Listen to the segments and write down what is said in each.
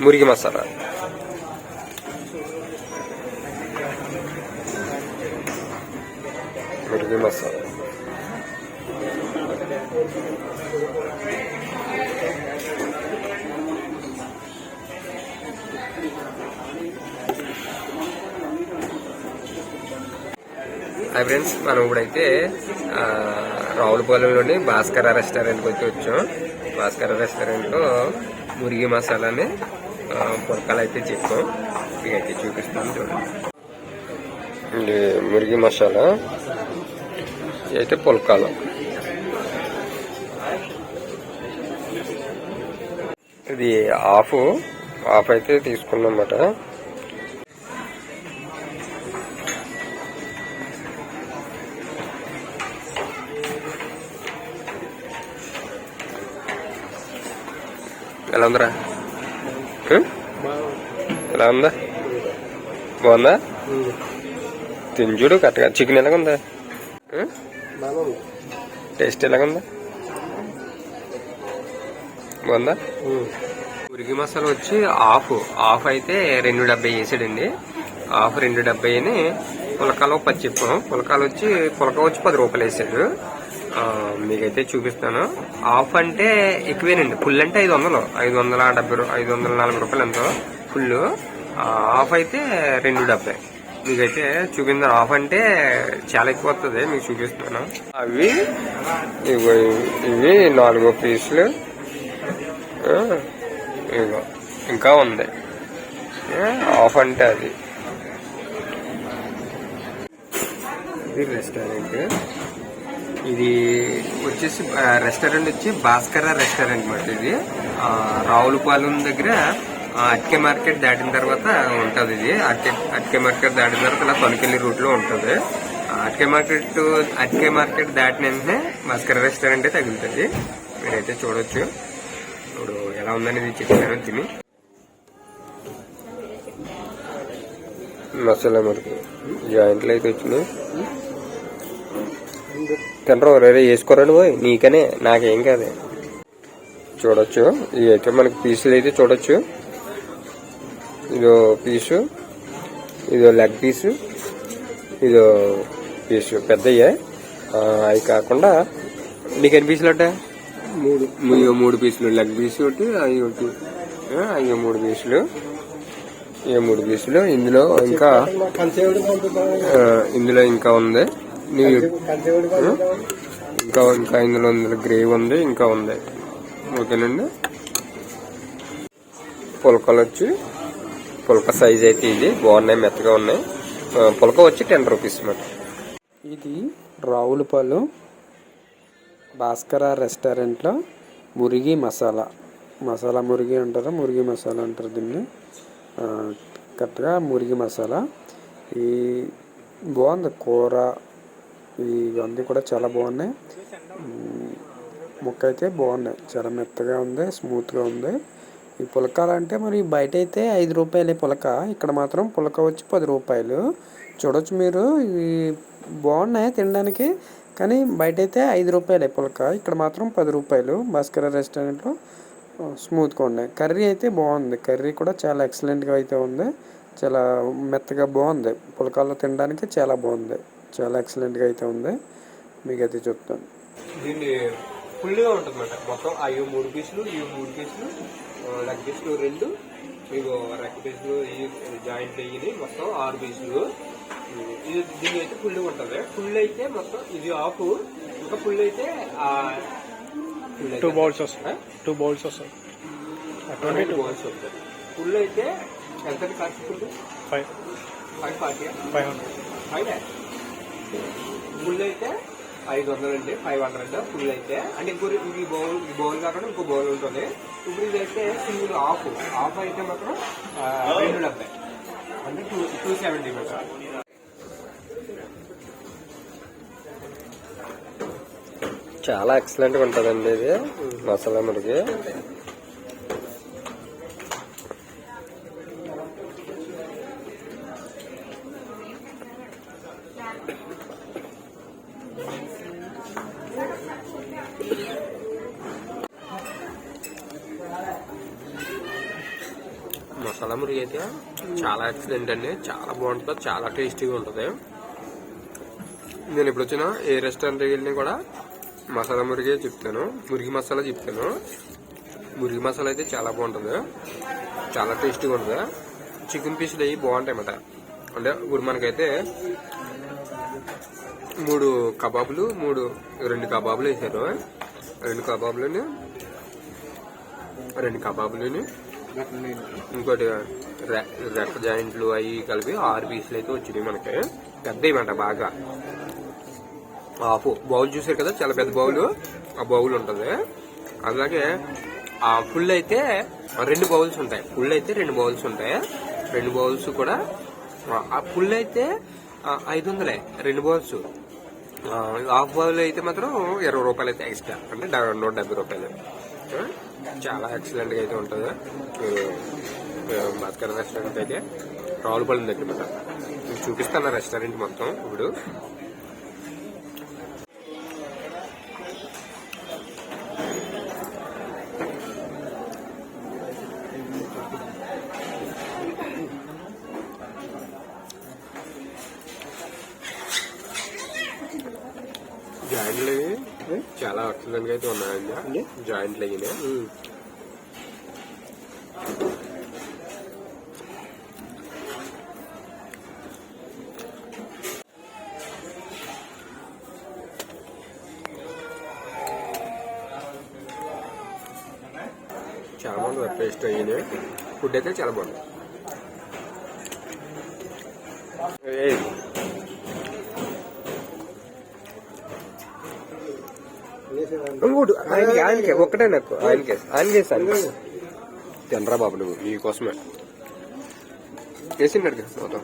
మురిగి మసాలా. మురిగి masala. Hi friends మనం ఇప్పుడైతే ఆ, రావులపాలెంలోని భాస్కర రెస్టారెంట్కి వచ్చి వచ్చాం. భాస్కర రెస్టారెంట్లో మురిగి మసాలాని ఆ, పురకాలు అయితే చెప్పాం అయితే చూపిస్తాను చూడండి. ఇది మురిగి మసాలా అయితే పుల్కాలు ఇది ఆఫ్ ఆఫ్ అయితే తీసుకున్నమాట. ఎలా ఉందిరా? ఎలా ఉందా? బాగుందా? తిని చూడు కరెక్ట్గా. చికెన్ ఎలాగుందా? టేస్ట్ ఎలాగుందా? బాగుందా? ఉరికి మసాలా వచ్చి ఆఫ్ ఆఫ్ అయితే రెండు డెబ్బై వేసాడండి. ఆఫ్ రెండు డెబ్బైని పులకాలు పది చెప్పాం పులకాలు వచ్చి పులక వచ్చి పది రూపాయలు వేసాడు. మీకైతే చూపిస్తాను. ఆఫ్ అంటే ఎక్కువేనండి. ఫుల్ అంటే ఐదు వందలు. ఐదు వందల డెబ్బై ఐదు వందల నలభై రూపాయలు ఎంతో. ఫుల్. ఆఫ్ అయితే రెండు డెబ్బై. మీకైతే చూపింది ఆఫ్ అంటే చాలా ఎక్కువ వస్తుంది మీకు చూపిస్తాను. అవి ఇగో ఇవి నాలుగో పీసులు. ఇగో ఇంకా ఉంది. ఆఫ్ అంటే అది. ఇది రెస్టారెంట్ ఇది వచ్చేసి రెస్టారెంట్ వచ్చి భాస్కర రెస్టారెంట్ మాట ఇది. రావులపాలెం దగ్గర ఆ, అట్కే మార్కెట్ దాటిన తర్వాత ఉంటుంది ఇది. అట్కే అట్కే మార్కెట్ దాటిన తర్వాత ఇలా తొలకెళ్ళి రూట్లో అట్కే మార్కెట్ అట్కే మార్కెట్ దాటిన వెంటనే భాస్కర రెస్టారెంట్ తగులుతుంది. మీరైతే చూడొచ్చు. ఇప్పుడు ఎలా ఉందనేది చెప్పారు తిని. మసాలా మురికి. జాయింట్లు అయితే వచ్చినాయి. తినరు రే వేసుకోరండి పోయి నీకనే నాకేం కాదు. చూడొచ్చు. ఇవి అయితే మనకి పీసులు అయితే చూడొచ్చు. ఇదో పీసు ఇదో లెగ్ పీసు ఇదో పీసు పెద్దయ్యే. అవి కాకుండా నీకు ఎన్ని పీసులు అంటే మూడు. ఇగో మూడు పీసులు. లెగ్ పీసు ఒకటి అవి ఒకటి. అయ్యో మూడు పీసులు. ఇక మూడు పీసులు. ఇందులో ఇంకా ఇందులో ఇంకా ఉంది. ఇంకా ఇంకా ఇందులో ఇందులో గ్రేవీ ఉంది ఇంకా ఉంది. ఓకేనండి? పులకలు వచ్చి పులక సైజ్ అయితే ఇది. బాగున్నాయి మెత్తగా ఉన్నాయి. పులక వచ్చి టెన్ రూపీస్ మాట ఇది రావులపాలెం భాస్కర రెస్టారెంట్లో మురిగి మసాలా. మసాలా మురిగి అంటారు? మురిగి మసాలా అంటారు దీన్ని. కరెక్ట్గా మురిగి మసాలా. ఈ బాగుంది. కూర ఇవన్నీ కూడా చాలా బాగున్నాయి. ముక్క అయితే బాగున్నాయి. చాలా మెత్తగా ఉంది స్మూత్గా ఉంది. ఈ పులకాలు అంటే మరి బయట అయితే ఐదు రూపాయలే పులక. ఇక్కడ మాత్రం పులక వచ్చి పది రూపాయలు. చూడొచ్చు మీరు. ఇవి బాగున్నాయి తినడానికి కానీ బయట అయితే ఐదు రూపాయలే పులక. ఇక్కడ మాత్రం పది రూపాయలు. భాస్కర రెస్టారెంట్లో స్మూత్గా ఉన్నాయి. కర్రీ అయితే బాగుంది. కర్రీ కూడా చాలా ఎక్సలెంట్గా అయితే ఉంది. చాలా మెత్తగా బాగుంది. పులకాల్లో తినడానికి చాలా బాగుంది. చాలా ఎక్సలెంట్గా అయితే ఉంది. మీకు అయితే చెప్తాను. దీన్ని ఫుల్గా ఉంటుంది అన్నమాట మొత్తం అవి మూడు పీసులు ఇవి మూడు పీసులు లెగ్ పీసులు రెండు మీకు రెక్క పీసులు ఈ జాయింట్ అయ్యి మొత్తం ఆరు పీసులు. ఇది దీని అయితే ఫుల్ ఉంటుంది. ఫుల్ అయితే మొత్తం ఇది ఆఫ్ ఇంకా ఫుల్ అయితే టూ బౌల్స్ వస్తాయి. టూ బౌల్స్ వస్తాయి. ట్వంటీ టూ బౌల్స్ వస్తుంది ఫుల్ అయితే ఎంత cost full? Five five forty five hundred five full అయితే ఐదు వందలు అండి ఫైవ్ హండ్రెడ్ ఫుల్ అయితే అంటే ఇంకో ఈ బౌల్ ఈ బౌల్ కాకుండా ఇంకో బౌల్ ఉంటుంది. ఇప్పుడు ఇది అయితే సింగిల్ ఆఫ్ ఆఫ్ అయితే మాత్రం రెండు డెబ్బై. అంటే టూ టూ సెవెంటీ మాత్రం. చాలా ఎక్సలెంట్గా ఉంటుందండి ఇది. మసాలా మురికి. చాలా ఎక్సలెంట్ అండి. చాలా బాగుంటుంది. చాలా టేస్టీగా ఉంటుంది. నేను ఇప్పుడు వచ్చిన ఏ రెస్టారెంట్కి వెళ్ళినా కూడా మసాలా మురిగే చెప్తాను. మురిగి మసాలా చెప్తాను. మురిగి మసాలా అయితే చాలా బాగుంటుంది. చాలా టేస్టీగా ఉంటుంది. చికెన్ పీసులు అవి బాగుంటాయి అన్నమాట. అంటే ఇప్పుడు మనకైతే మూడు కబాబులు మూడు రెండు కబాబులు వేసారు. రెండు కబాబులని రెండు కబాబులని ఇంకోటి రె- రెక్క జాయింట్లు అవి కలిపి ఆరు పీసులు అయితే వచ్చినాయి మనకి. పెద్ద ఇవ్వంట బాగా. హాఫ్ బౌల్ చూసారు కదా చాలా పెద్ద బౌల్. ఆ బౌల్ ఉంటుంది. అలాగే ఆ ఫుల్ అయితే రెండు బౌల్స్ ఉంటాయి. ఫుల్ అయితే రెండు బౌల్స్ ఉంటాయి. రెండు బౌల్స్ కూడా ఆ- ఫుల్ అయితే ఐదు వందలే. రెండు బౌల్స్. హాఫ్ బౌల్ అయితే మాత్రం ఇరవై రూపాయలు అయితే ఎక్స్ట్రా. అంటే నూట డెబ్బై రూపాయలు. చాలా ఎక్సలెంట్గా అయితే ఉంటుంది. మీరు రెస్టారెంట్ అయితే రావులపల్లి దగ్గర చూపిస్తాను రెస్టారెంట్ మొత్తం ఇప్పుడు జాయింట్లు అవి గా అయితే ఉన్నాయండి. జాయింట్లు అయ్యి చాలా బాగుంది. టేస్ట్ అయ్యి ఫుడ్ అయితే చాలా బాగుంది ఏయ్. ఇంకోటి ఆయనకి ఆయనకి ఒక్కటే నాకు ఆయనకే ఆయనకే ఆయనకే తినరా బాబు నువ్వు నీకోసమే వేసిండు అడిగా మొత్తం.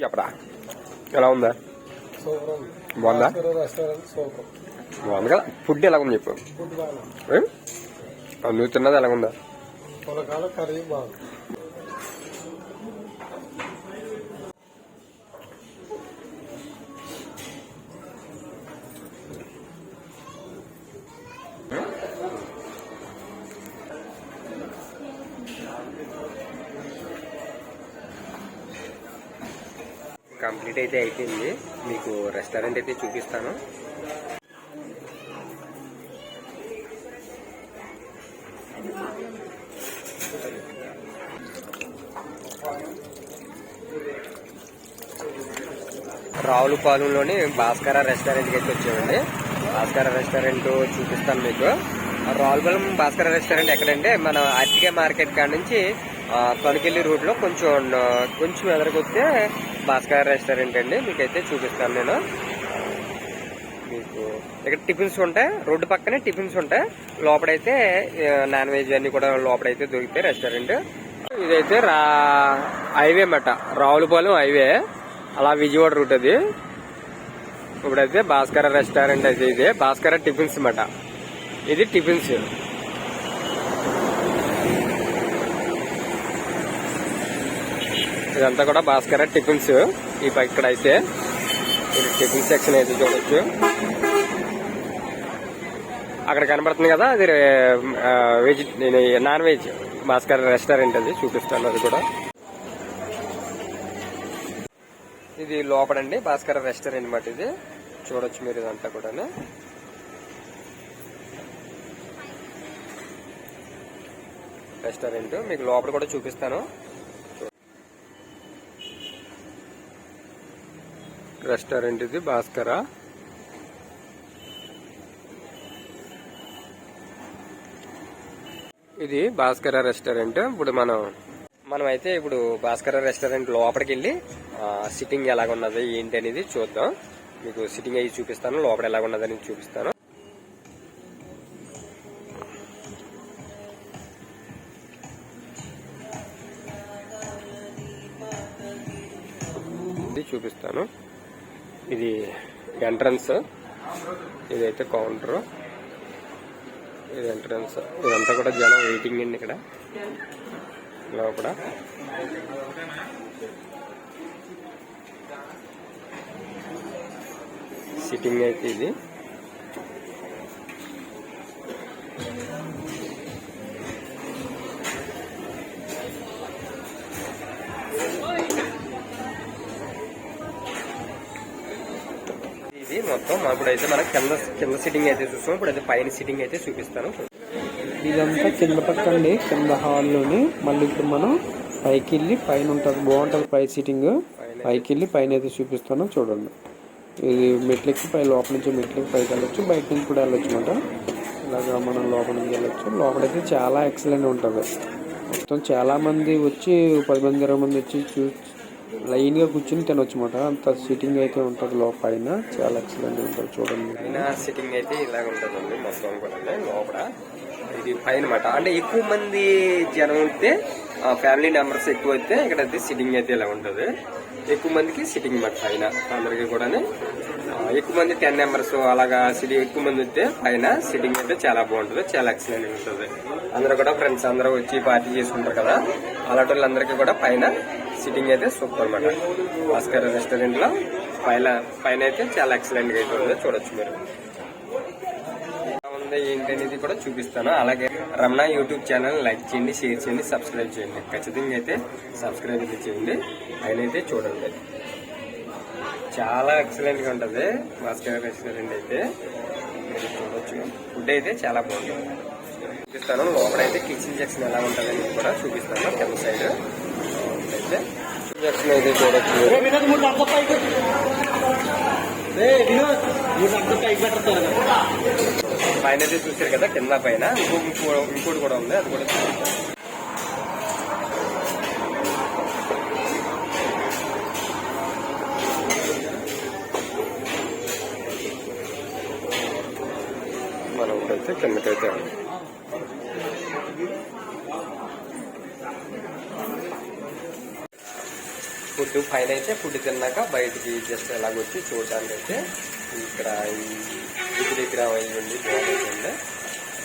చెప్పరా? ఎలా ఉందా? బాగుందా? బాగుంది కదా. ఫుడ్ ఎలా ఉంది చెప్పు. నువ్వు తిన్నది ఎలా ఉందా కంప్లీట్ అయితే అయిపోయింది. మీకు రెస్టారెంట్ అయితే చూపిస్తాను. రావులపాలెంలోని భాస్కర రెస్టారెంట్కి అయితే వచ్చామండి. భాస్కర రెస్టారెంట్ చూపిస్తాను మీకు. రావులపాలెం భాస్కర రెస్టారెంట్ ఎక్కడంటే మన అరటికే మార్కెట్ కాడ నుంచి ఆ, రూట్లో కొంచెం కొంచెం ఎదరకొస్తే భాస్కర రెస్టారెంట్ అండి. మీకైతే చూపిస్తాను నేను. మీకు ఇక్కడ టిఫిన్స్ ఉంటాయి. రోడ్డు పక్కనే టిఫిన్స్ ఉంటాయి. లోపడైతే నాన్ వెజ్ అన్ని కూడా లోపడైతే దొరుకుతాయి రెస్టారెంట్. ఇదైతే రా హైవే అన్నమాట. రావులపాలెం హైవే. అలా విజయవాడ రూట్ అది. ఇప్పుడైతే భాస్కర రెస్టారెంట్ అయితే ఇది. భాస్కర టిఫిన్స్ అన్నమాట. ఇది టిఫిన్స్. ఇదంతా కూడా భాస్కర టిఫిన్స్. ఈ ఇక్కడ అయితే ఇది టిఫిన్ సెక్షన్ అయితే చూడొచ్చు. అక్కడ కనబడుతుంది కదా అది veg non veg Bhaskar restaurant అది చూపిస్తాను అది కూడా. ఇది లోపడండి భాస్కర్ రెస్టారెంట్ అన్నమాట ఇది. చూడొచ్చు మీరు ఇదంతా కూడా రెస్టారెంట్ మీకు లోపల కూడా చూపిస్తాను. రెస్టారెంట్ ఇది భాస్కర. ఇది భాస్కర రెస్టారెంట్. ఇప్పుడు మనం మనం అయితే ఇప్పుడు భాస్కర రెస్టారెంట్ లోపలికి వెళ్ళి సిట్టింగ్ ఎలాగున్నది ఏంటి అనేది చూద్దాం. మీకు సిట్టింగ్ అయ్యి చూపిస్తాను లోపల ఎలాగున్నదని చూపిస్తాను. ఇది ఎంట్రన్స్ ఇదైతే కౌంటర్. ఇది ఎంట్రన్స్. ఇదంతా కూడా జనం వెయిటింగ్ అండి ఇక్కడ. లోపల. సిట్టింగ్ అయితే ఇది. మొత్తం మా ఇప్పుడైతే మనం కింద కింద సిట్టింగ్ అయితే చూస్తాం. ఇప్పుడైతే పైన సిట్టింగ్ అయితే చూపిస్తాను. ఇదంతా కింద పక్కండి. కింద హాల్లోని మళ్ళీ ఇప్పుడు మనం పైకి వెళ్ళి పైన ఉంటుంది బాగుంటుంది పై సీటింగ్ పైకి వెళ్ళి పైన అయితే చూపిస్తాను. చూడండి. ఇది మెట్లెక్కి పై లోపల నుంచి మెట్లెక్కి పైకి వెళ్ళొచ్చు బయట నుంచి కూడా వెళ్ళొచ్చు అనమాట ఇలాగా మనం లోపల నుంచి వెళ్ళొచ్చు. లోపలైతే చాలా ఎక్సలెంట్ ఉంటుంది. మొత్తం చాలా మంది వచ్చి పది మంది ఇరవై మంది వచ్చి చూ లైన్గా కూర్చుని తినొచ్చు అంత సిట్టింగ్ అయితే ఉంటుంది లోపల చాలా ఎక్సలెంట్ ఉంటుంది చూడండి పైన సిట్టింగ్ అయితే ఇలాగ ఉంటుందండి మొత్తం కూడా. లోపల ఇది పైన మాట అంటే ఎక్కువ మంది జనం ఉంటే ఫ్యామిలీ మెంబర్స్ ఎక్కువ అయితే ఇక్కడ అయితే సిట్టింగ్ అయితే ఇలా ఉంటుంది. ఎక్కువ మందికి సిట్టింగ్ మాట పైన అందరికి కూడా ఎక్కువ మంది టెన్ మెంబర్స్ అలాగా సిటీ ఎక్కువ మంది వస్తే పైన సిట్టింగ్ అయితే చాలా బాగుంటుంది. చాలా ఎక్సలెంట్ ఉంటుంది. అందరూ కూడా ఫ్రెండ్స్ అందరూ వచ్చి పార్టీ చేసుకుంటారు కదా. అలాంటి వాళ్ళందరికీ కూడా పైన సిట్టింగ్ అయితే సూపర్ అనమాట భాస్కర్ రెస్టారెంట్లో పైన పైన అయితే చాలా ఎక్సలెంట్గా అయితే ఉంది చూడొచ్చు మీరు. ఎలా ఉంది ఏంటి అనేది కూడా చూపిస్తాను. అలాగే రమణ యూట్యూబ్ ఛానల్ లైక్ చేయండి షేర్ చేయండి సబ్స్క్రైబ్ చేయండి. ఖచ్చితంగా అయితే సబ్స్క్రైబ్ అయితే చేయండి. ఆయన అయితే చూడండి. చాలా ఎక్సలెంట్గా ఉంటది భాస్కర్ రెస్టారెంట్ అయితే. మీరు చూడొచ్చు. ఫుడ్ అయితే చాలా బాగుంటుంది. చూపిస్తాను. అయితే కిచెన్ సెక్షన్ ఎలా ఉంటుంది అనేది కూడా చూపిస్తాను. కింద సైడ్ సెక్షన్ అయితే చూడొచ్చు. పైన అయితే చూసారు కదా కింద పైన ఇంకో ఇంకో- ఇంకోటి కూడా ఉంది అది కూడా. మనం ఇప్పుడైతే కిందకైతే ఉంది ఫుడ్ పైన అయితే ఫుడ్ తిన్నాక బయటికి జస్ట్ ఎలాగొచ్చి చూడడానికి అయితే ఇక్కడ ఈ ఇది దగ్గర అయ్యింది బాగుంటుంది.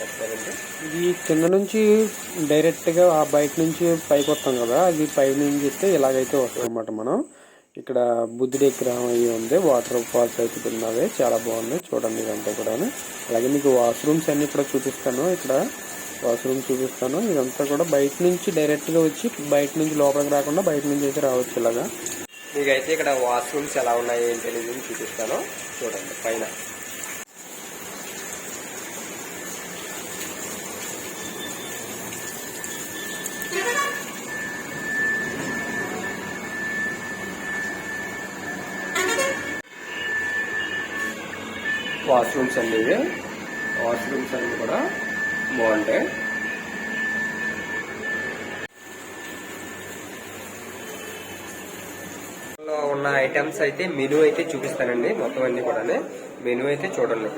రెస్టారెంట్. ఇది కింద నుంచి డైరెక్ట్గా ఆ బయట నుంచి పైకి వస్తాం కదా అది పై నుంచి వస్తే ఇలాగైతే వస్తాం అనమాట మనం. ఇక్కడ బుద్ధుడి విగ్రహం అయ్యి ఉంది వాటర్ ఫాల్స్ అయితే ఉన్నవి చాలా బాగున్నాయి చూడండి ఇదంతా కూడా అలాగే మీకు వాష్రూమ్స్ అన్ని కూడా చూపిస్తాను ఇక్కడ. వాష్రూమ్ చూపిస్తాను. ఇదంతా కూడా బయట నుంచి డైరెక్ట్గా వచ్చి బయట నుంచి లోపలికి రాకుండా బయట నుంచి అయితే రావచ్చు ఇలాగా. మీకైతే ఇక్కడ వాష్రూమ్స్ ఎలా ఉన్నాయి ఏంటి అనేది చూపిస్తాను. చూడండి పైన. వాష్రూమ్స్ అండి ఇవి. వాష్రూమ్స్ అన్ని కూడా బాగుంటాయి. ఉన్న ఐటమ్స్ అయితే మెనూ అయితే చూపిస్తానండి మొత్తం అన్ని కూడా మెనూ అయితే చూడండి.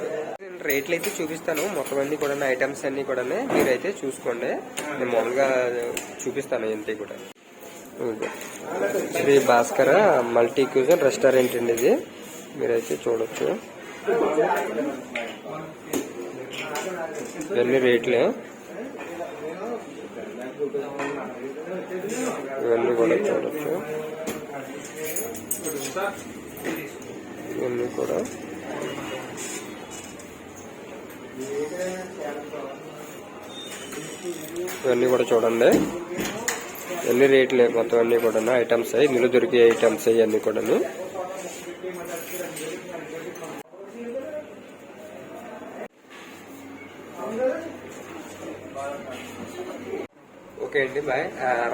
రేట్లు అయితే చూపిస్తాను మొత్తం అన్ని కూడా ఐటమ్స్ అన్ని కూడా మీరైతే చూసుకోండి. నేను మామూలుగా చూపిస్తాను ఇంత కూడా. Shri Bhaskara multi cuisine restaurant అండి ఇది. మీరైతే చూడొచ్చు. ఇవన్నీ రేట్లే. ఇవన్నీ కూడా చూడొచ్చు. ఇవన్నీ కూడా. ఇవన్నీ కూడా చూడండి. ఇవన్నీ రేట్లే మొత్తం అన్నీ కూడా ఐటమ్స్ ఇందులో దొరికే ఐటమ్స్ ఇవన్నీ కూడా ఓకే అండి bye.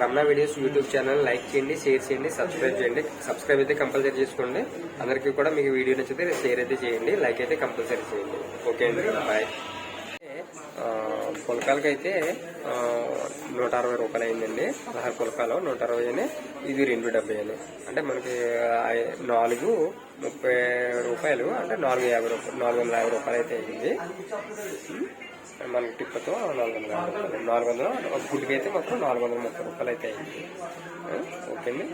Ramana videos YouTube channel like చేయండి షేర్ చేయండి సబ్స్క్రైబ్ చేయండి. సబ్స్క్రైబ్ అయితే కంపల్సరీ చేసుకోండి. అందరికీ కూడా మీకు వీడియో నచ్చితే షేర్ అయితే చేయండి లైక్ అయితే కంపల్సరీ చేయండి. ఓకే అండి బాయ్. ఆ, పులకాలకి అయితే నూట అరవై రూపాయలు అయిందండి. పదహారు పులకాలు నూట అరవై అని. ఇది రెండు డెబ్బై అని. అంటే మనకి నాలుగు ముప్పై రూపాయలు అంటే నాలుగు యాభై రూపాయలు నాలుగు వందల యాభై రూపాయలు అయితే అయింది. మనకి టిప్పతో నాలుగు వందల నాలుగు వందల ఒక గుడ్డుకి అయితే మొత్తం నాలుగు వందల ముప్పై రూపాయలు అయితే అయింది. ఓకే అండి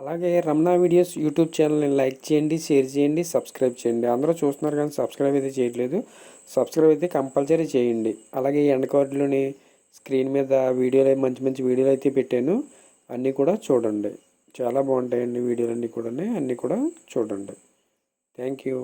అలాగే రమణ వీడియోస్ యూట్యూబ్ ఛానల్ని లైక్ చేయండి షేర్ చేయండి సబ్స్క్రైబ్ చేయండి. అందరూ చూస్తున్నారు కానీ సబ్స్క్రైబ్ అయితే చేయట్లేదు. సబ్స్క్రైబ్ అయితే కంపల్సరీ చేయండి. అలాగే ఎండ ఎండ్ కార్డులోని స్క్రీన్ మీద వీడియోలు మంచి మంచి వీడియోలు అయితే పెట్టాను. అన్నీ కూడా చూడండి. చాలా బాగుంటాయండి వీడియోలు అన్నీ కూడా అన్నీ కూడా చూడండి. Thank you.